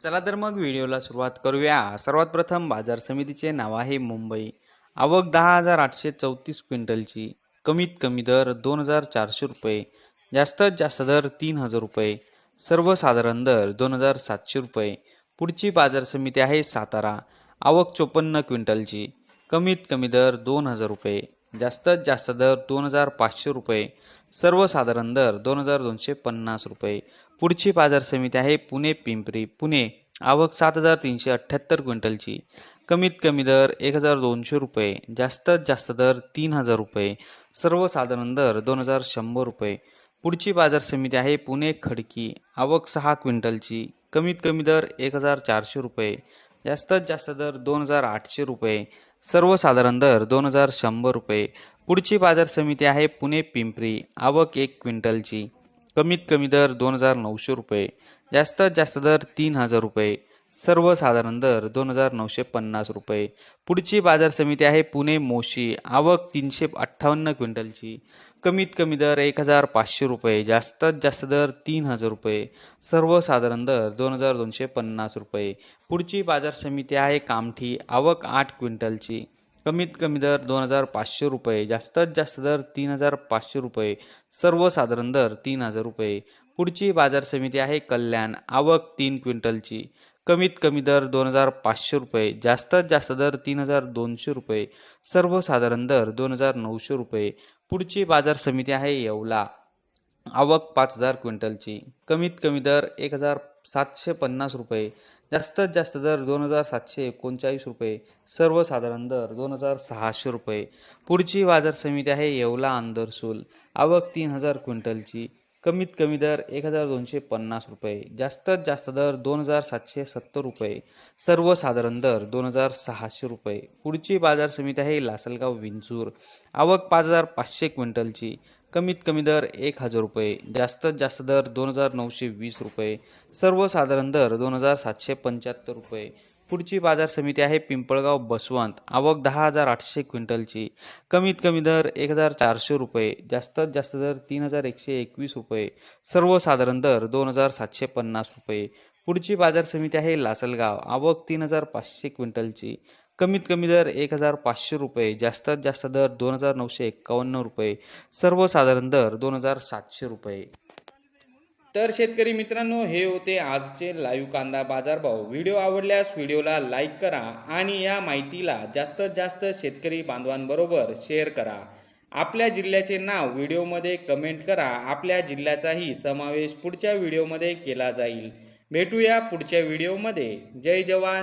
चला तर मग व्हिडिओला सुरुवात करूया. सर्वात प्रथम बाजार समितीचे नाव आहे मुंबई. आवक दहा हजार आठशे चौतीस क्विंटलची. कमीत कमी दर दोन हजार चारशे रुपये. जास्तीत जास्त दर तीन हजार रुपये. सर्वसाधारण दर दोन हजार सातशे रुपये. पुढची बाजार समिती आहे सातारा. आवक चोपन्न क्विंटलची. कमीत कमी दर दोन हजार रुपये. जास्तीत जास्त दर दोन हजार पाचशे रुपये. सर्वसाधारण दर दोन हजार दोनशे पन्नास रुपये. पुढची बाजार समिती आहे पुणे पिंपरी. पुणे आवक सात हजार तीनशे अठ्ठ्याहत्तर क्विंटलची. कमीत कमी दर एक हजार दोनशे रुपये. जास्तीत जास्त दर तीन हजार रुपये. सर्वसाधारण दर दोन हजार शंभर रुपये. पुढची बाजार समिती आहे पुणे खडकी. आवक सहा क्विंटलची. कमीत कमी दर एक हजार चारशे रुपये. जास्तीत जास्त दर दोन हजार आठशे रुपये. सर्वसाधारण दर दोन हजार शंभर रुपये. पुढची बाजार समिती आहे पुणे पिंपरी. आवक एक क्विंटलची. कमीत कमी दर दोन हजार नऊशे रुपये जास्तीत जास्त दर तीन हजार रुपये सर्वसाधारण दर दोन हजार नऊशे पन्नास रुपये. पुढची बाजार समिती आहे पुणे मोशी आवक तीनशे अठ्ठावन्न क्विंटलची कमीत कमी दर एक हजार पाचशे रुपये जास्तीत जास्त दर तीन हजार रुपये सर्वसाधारण दर दोन हजार दोनशे पन्नास रुपये. पुढची बाजार समिती आहे कामठी आवक आठ क्विंटलची कमीत कमी दर दोन हजार पाचशे रुपये जास्तीत जास्त दर तीन हजार पाचशे रुपये सर्वसाधारण दर तीन हजार रुपये. पुढची बाजार समिती आहे कल्याण आवक तीन क्विंटलची. कमीत कमी दर दोन हजार पाचशे रुपये जास्तीत जास्त दर तीन हजार दोनशे रुपये सर्वसाधारण दर दोन हजार नऊशे रुपये. पुढची बाजार समिती आहे येवला आवक पाच हजार क्विंटलची. कमीत कमी दर एक हजार सातशे पन्नास रुपये. जास्तीत जास्त दर दोन हजार सातशे एकोणचाळीस रुपये. सर्वसाधारण दर दोन हजार सहाशे रुपये. पुढची बाजार समिती आहे येवला आंदरसूल आवक तीन हजार क्विंटलची. कमीत कमी दर एक हजार दोनशे पन्नास रुपये. जास्तीत जास्त दर दोन हजार सातशे सत्तर रुपये. सर्वसाधारण दर दोन हजार सहाशे रुपये. पुढची बाजार समिती आहे लासलगाव विंचूर आवक पाच हजार पाचशे क्विंटलची. कमीत कमी दर एक हजार रुपये जास्तीत जास्त दर दोन हजार नऊशे वीस रुपये सर्वसाधारण दर दोन हजार सातशे पंच्याहत्तर रुपये. पुढची बाजार समिती आहे पिंपळगाव बसवंत आवक दहा हजार आठशे क्विंटलची. कमीत कमी दर एक हजार चारशे रुपये जास्तीत जास्त दर तीन हजार एकशे एकवीस रुपये सर्वसाधारण दर दोन हजार सातशे पन्नास रुपये. पुढची बाजार समिती आहे लासलगाव आवक तीन हजार पाचशे क्विंटलची. कमीत कमी दर एक हजार पाचशे रुपये जास्तीत जास्त दर दोन हजार नऊशे एक्कावन्न रुपये सर्वसाधारण दर दोन हजार सातशे रुपये. तर शेतकरी मित्रांनो हे होते आजचे लाईव्ह कांदा बाजारभाव. व्हिडिओ आवडल्यास व्हिडिओला लाईक करा आणि या माहितीला जास्तीत जास्त शेतकरी बांधवांबरोबर शेअर करा. आपल्या जिल्ह्याचे नाव व्हिडिओमध्ये कमेंट करा. आपल्या जिल्ह्याचाही समावेश पुढच्या व्हिडिओमध्ये केला जाईल. भेटूया पुढच्या व्हिडिओमध्ये. जय जवान!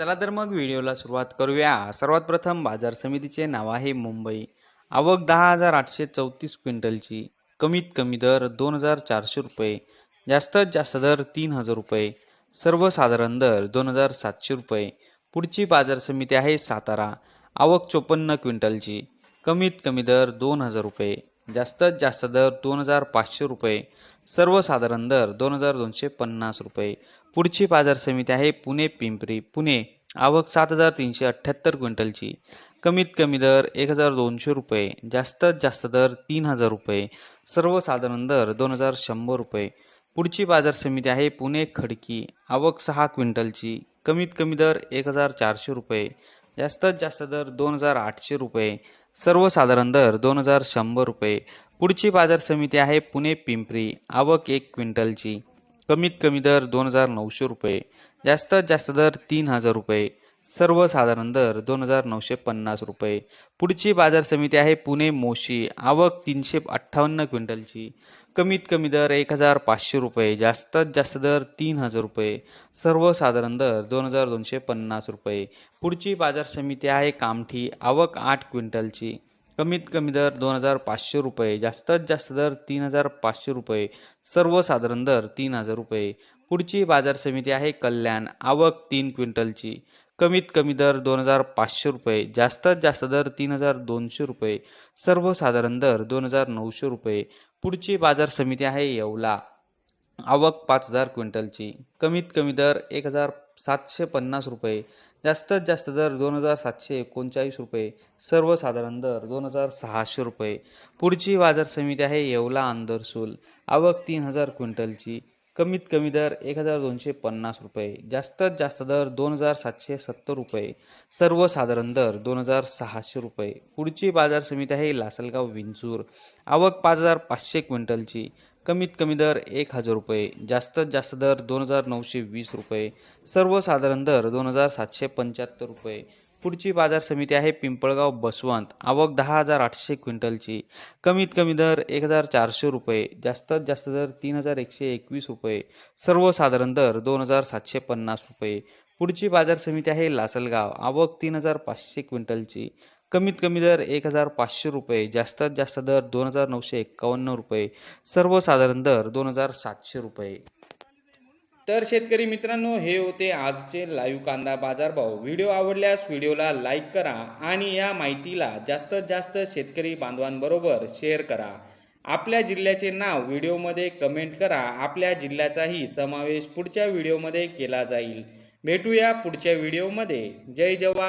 चला तर मग व्हिडिओला सुरुवात करूया. सर्वात प्रथम बाजार समितीचे नाव आहे मुंबई. आवक दहा हजार आठशे चौतीस क्विंटलची. कमीत कमी दर दोन हजार चारशे रुपये. जास्तीत जास्त दर तीन हजार रुपये. सर्वसाधारण दर दोन हजार सातशे रुपये. पुढची बाजार समिती आहे सातारा. आवक चोपन्न क्विंटलची. कमीत कमी दर दोन हजार रुपये. जास्तीत जास्त दर दोन हजार पाचशे रुपये. सर्वसाधारण दर दोन हजार दोनशे पन्नास रुपये. पुढची बाजार समिती आहे पुणे पिंपरी. पुणे आवक सात हजार तीनशे अठ्ठ्याहत्तर क्विंटलची. कमीत कमी दर एक हजार दोनशे रुपये. जास्तीत जास्त दर तीन हजार रुपये. सर्वसाधारण दर दोन हजार शंभर रुपये. पुढची बाजार समिती आहे पुणे खडकी. आवक सहा क्विंटलची. कमीत कमी दर एक हजार चारशे रुपये. जास्तीत जास्त दर दोन हजार आठशे रुपये. सर्वसाधारण दर दोन हजार शंभर रुपये. पुढची बाजार समिती आहे पुणे पिंपरी. आवक एक क्विंटलची. कमीत कमी दर दोन हजार नऊशे रुपये. जास्तीत जास्त दर तीन हजार रुपये. सर्वसाधारण दर दोन हजार नऊशे पन्नास रुपये. पुढची बाजार समिती आहे पुणे मोशी. आवक तीनशे अठ्ठावन्न क्विंटलची. कमीत कमी दर एक हजार पाचशे रुपये. जास्तीत जास्त दर तीन हजार रुपये. सर्वसाधारण दर दोन हजार दोनशे पन्नास रुपये. पुढची बाजार समिती आहे कामठी. आवक आठ क्विंटलची. कमीत कमी दर दोन हजार पाचशे रुपये जास्तीत जास्त दर तीन हजार पाचशे रुपये सर्वसाधारण दर तीन हजार रुपये. पुढची बाजार समिती आहे कल्याण आवक तीन क्विंटलची. कमीत कमी दर दोन हजार पाचशे रुपये जास्तीत जास्त दर तीन हजार दोनशे रुपये सर्वसाधारण दर दोन हजार नऊशे रुपये. पुढची बाजार समिती आहे येवला आवक पाच हजार क्विंटलची. कमीत कमी दर एक हजार सातशे पन्नास रुपये जास्तीत जास्त दर दोन हजार सातशे एकोणचाळीस रुपये सर्वसाधारण दर दोन हजार सहाशे रुपये. पुढची बाजार समिती आहे येवला आंदरसूल आवक तीन हजार क्विंटलची. कमीत कमी दर एक हजार दोनशे पन्नास रुपये. जास्तीत जास्त दर दोन हजार सातशे सत्तर रुपये. सर्वसाधारण दर दोन हजार सहाशे रुपये. पुढची बाजार समिती आहे लासलगाव विंचूर आवक पाच हजार पाचशे क्विंटलची. कमीत कमी दर एक हजार रुपये जास्तीत जास्त दर दोन हजार नऊशे वीस रुपये सर्वसाधारण दर दोन हजार सातशे पंच्याहत्तर रुपये. पुढची बाजार समिती आहे पिंपळगाव बसवंत. आवक दहा हजार आठशे क्विंटलची. कमीत कमी दर एक हजार चारशे रुपये जास्तीत जास्त दर तीन हजार एकशे एकवीस रुपये सर्वसाधारण दर दोन हजार सातशे पन्नास रुपये. पुढची बाजार समिती आहे लासलगाव. आवक तीन हजार पाचशे क्विंटलची. कमीत कमी दर एक हजार पाचशे रुपये जास्तीत जास्त दर दोन हजार नऊशे एक्कावन्न रुपये सर्वसाधारण दर दोन हजार सातशे रुपये. तर शेतकरी मित्रांनो हे होते आजचे लाईव्ह कांदा बाजारभाव. व्हिडिओ आवडल्यास व्हिडिओला लाईक करा आणि या माहितीला जास्तीत जास्त शेतकरी बांधवांबरोबर शेअर करा. आपल्या जिल्ह्याचे नाव व्हिडिओमध्ये कमेंट करा. आपल्या जिल्ह्याचाही समावेश पुढच्या व्हिडिओमध्ये केला जाईल. भेटूया पुढच्या व्हिडिओमध्ये. जय जवान.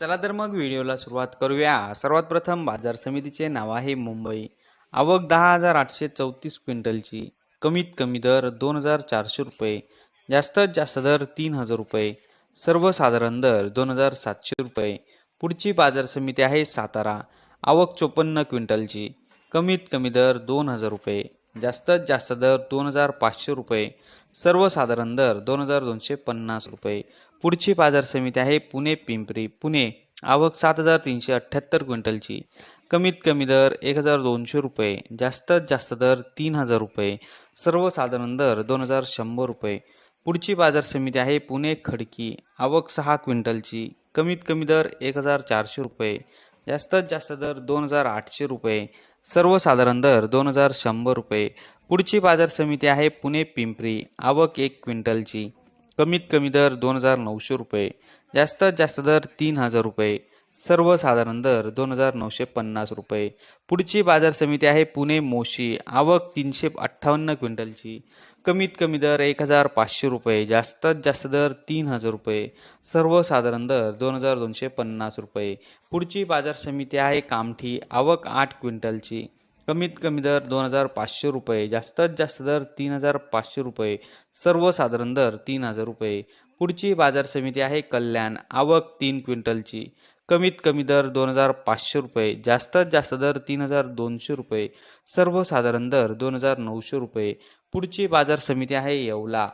चला तर मग व्हिडिओला सुरुवात करूया. सर्वात प्रथम बाजार समितीचे नाव आहे मुंबई. आवक दहा हजार आठशे चौतीस क्विंटलची. कमीत कमी दर दोन हजार चारशे रुपये. जास्तीत जास्त दर तीन हजार रुपये. सर्वसाधारण दर दोन हजार सातशे रुपये. पुढची बाजार समिती आहे सातारा. आवक चोपन्न क्विंटलची. कमीत कमी दर दोन हजार रुपये. जास्तीत जास्त दर दोन हजार पाचशे रुपये. सर्वसाधारण दर दोन हजार दोनशे पन्नास रुपये. पुढची बाजार समिती आहे पुणे पिंपरी. पुणे आवक सात हजार तीनशे अठ्ठ्याहत्तर क्विंटलची. कमीत कमी दर एक हजार दोनशे रुपये. जास्तीत जास्त दर तीन हजार रुपये. सर्वसाधारण दर दोन हजार शंभर रुपये. पुढची बाजार समिती आहे पुणे खडकी. आवक सहा क्विंटलची. कमीत कमी दर एक हजार चारशे रुपये. जास्तीत जास्त दर दोन हजार आठशे रुपये. सर्वसाधारण दर दोन हजार शंभर रुपये. पुढची बाजार समिती आहे पुणे पिंपरी. आवक एक क्विंटलची. कमीत कमी दर दोन हजार नऊशे रुपये जास्तीत जास्त दर तीन हजार रुपये सर्वसाधारण दर दोन हजार नऊशे पन्नास रुपये. पुढची बाजार समिती आहे पुणे मोशी आवक तीनशे अठ्ठावन्न क्विंटलची कमीत कमी दर एक हजार पाचशे रुपये जास्तीत जास्त दर तीन हजार रुपये सर्वसाधारण दर दोन हजार दोनशे पन्नास रुपये. पुढची बाजार समिती आहे कामठी आवक आठ क्विंटलची कमीत कमी दर दोन हजार पाचशे रुपये जास्तीत जास्त दर तीन हजार पाचशे रुपये सर्वसाधारण दर तीन हजार रुपये. पुढची बाजार समिती आहे कल्याण आवक तीन क्विंटलची. कमीत कमी दर दोन हजार पाचशे रुपये जास्तीत जास्त दर तीन हजार दोनशे रुपये सर्वसाधारण दर दोन हजार नऊशे रुपये. पुढची बाजार समिती आहे येवला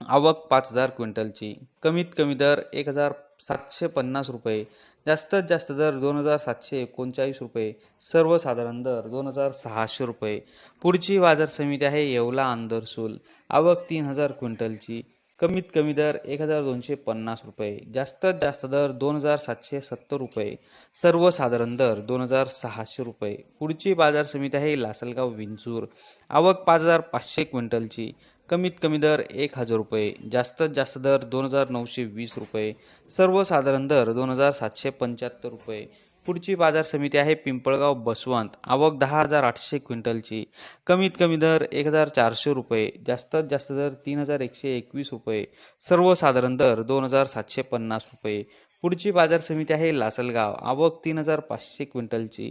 आवक पाच हजार क्विंटलची. कमीत कमी दर एक हजार सातशे पन्नास रुपये जास्तीत जास्त दर दोन हजार सातशे एकोणचाळीस रुपये सर्वसाधारण दर दोन हजार सहाशे रुपये. पुढची बाजार समिती आहे येवला आंदरसूल आवक तीन हजार क्विंटलची. कमीत कमी दर एक हजार दोनशे पन्नास रुपये. जास्तीत जास्त दर दोन हजार सातशे सत्तर रुपये. सर्वसाधारण दर दोन हजार सहाशे रुपये. पुढची बाजार समिती आहे लासलगाव विंचूर आवक पाच हजार पाचशे क्विंटलची. कमीत कमी दर एक हजार रुपये जास्तीत जास्त दर दोन हजार नऊशे वीस रुपये सर्वसाधारण दर दोन हजार सातशे पंच्याहत्तर रुपये. पुढची बाजार समिती आहे पिंपळगाव बसवंत आवक दहा हजार आठशे क्विंटलची. कमीत कमी दर एक हजार चारशे रुपये जास्तीत जास्त दर तीन हजार एकशे एकवीस रुपये सर्वसाधारण दर दोन हजार सातशे पन्नास रुपये. पुढची बाजार समिती आहे लासलगाव आवक तीन हजार पाचशे क्विंटलची.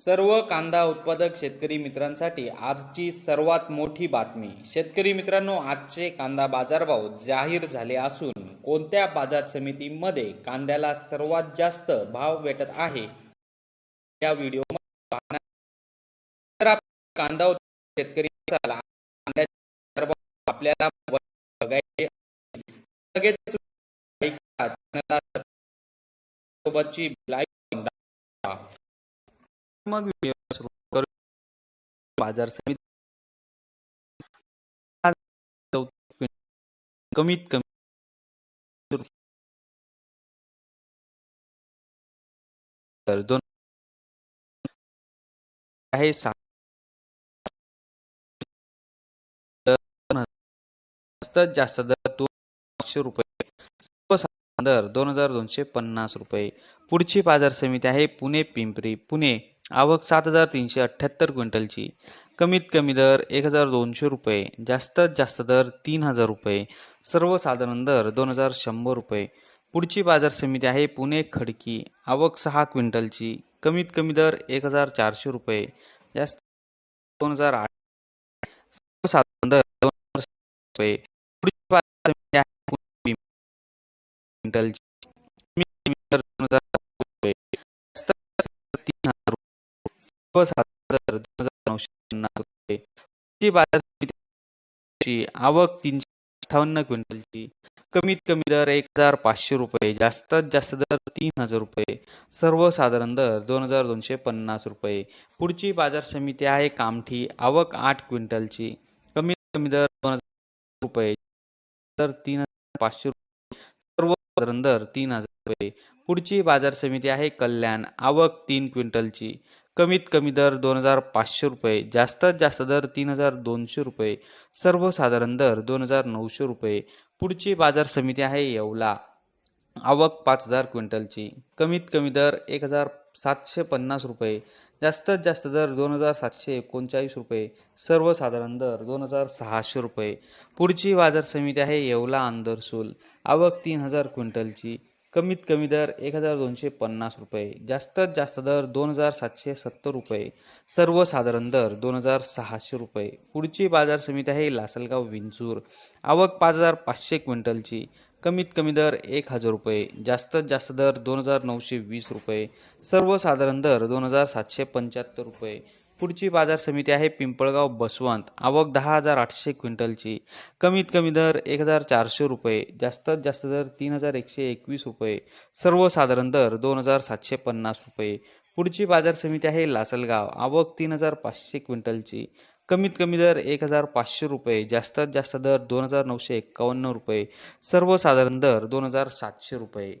सर्व कांदा उत्पादक शेतकरी मित्रांसाठी आजची सर्वात मोठी बातमी. शेतकरी मित्रांनो आजचे कांदा बाजारभाव जाहीर झाले असून कोणत्या बाजार समितीमध्ये कांद्याला सर्वात जास्त भाव भेटत आहे या व्हिडिओ कांदा शेतकरी आपल्याला बघायचे लगेच सोबतची लाईक मग व्हिडिओ सुरू करू. बाजार समिती. कमीत कमी. तर दोन आहे सात जास्तीत जास्त दर दोन पाचशे रुपये. दर दोन हजार दोनशे पन्नास रुपये. पुढची बाजार समिती आहे पुणे पिंपरी. पुणे आवक सात हजार तीनशे अठ्ठ्याहत्तर क्विंटलची. कमीत कमी दर एक हजार दोनशे रुपये जास्तीत जास्त दर तीन हजार रुपये सर्वसाधारण दर दोन हजार शंभर रुपये. पुढची बाजार समिती आहे पुणे खडकी. आवक सहा क्विंटलची कमीत कमी दर एक हजार चारशे रुपये जास्त दोन हजार आठ सर्वसाधारण दर दोन हजार रुपये. पुढची बाजार समिती आहे क्विंटलची व बाजार समिती आवक तीनशे अठ्ठावन्न क्विंटलची. कमीत कमी दर एक हजार पाचशे रुपये जास्तीत जास्त दर तीन हजार रुपये. सर्वसाधारण दर दोन हजार दोनशे पन्नास रुपये. पुढची बाजार समिती आहे कामठी आवक आठ क्विंटलची. कमीत कमी दर दोन हजार रुपये दर तीन हजार पाचशे रुपये. सर्वसाधारण दर तीन हजार रुपये. पुढची बाजार समिती आहे कल्याण आवक तीन क्विंटलची. कमीत कमी दर दोन हजार पाचशे रुपये जास्तीत जास्त दर तीन हजार दोनशे रुपये सर्वसाधारण दर दोन हजार नऊशे रुपये. पुढची बाजार समिती आहे येवला. आवक पाच हजार क्विंटलची. कमीत कमी दर एक हजार सातशे पन्नास रुपये जास्तीत जास्त दर दोन हजार सातशे एकोणचाळीस रुपये सर्वसाधारण दर दोन हजार सहाशे रुपये. पुढची बाजार समिती आहे येवला आंदरसूल. आवक तीन हजार क्विंटलची. कमीत कमी दर एक हजार दोनशे पन्नास रुपये जास्तीत जास्त दर दोन हजार सातशे सत्तर रुपये सर्वसाधारण दर दोन हजार सहाशे रुपये. पुढची बाजार समिती आहे लासलगाव विंचूर. आवक पाच हजार पाचशे क्विंटलची कमीत कमी दर एक हजार रुपये जास्तीत जास्त दर दोन हजार नऊशे वीस रुपये सर्वसाधारण दर दोन हजार सातशे पंच्याहत्तर रुपये. पुढची बाजार समिती आहे पिंपळगाव बसवंत. आवक दहा हजार आठशे क्विंटलची. कमीत कमी दर एक हजार चारशे रुपये. जास्तीत जास्त दर तीन हजार एकशे एकवीस रुपये. सर्वसाधारण दर दोन हजार सातशे पन्नास रुपये. पुढची बाजार समिती आहे लासलगाव. आवक तीन हजार पाचशे क्विंटलची. कमीत कमी दर एक हजार पाचशे रुपये. जास्तीत जास्त दर दोन हजार नऊशे एक्कावन्न रुपये. सर्वसाधारण दर दोन हजार सातशे रुपये.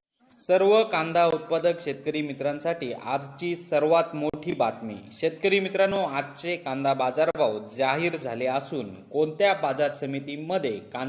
सर्व कांदा उत्पादक शेतकरी मित्रांसाठी आजची सर्वात मोठी बातमी. शेतकरी मित्रांनो आजचे कांदा बाजारभाव जाहीर झाले असून कोणत्या बाजार समितीमध्ये कांदा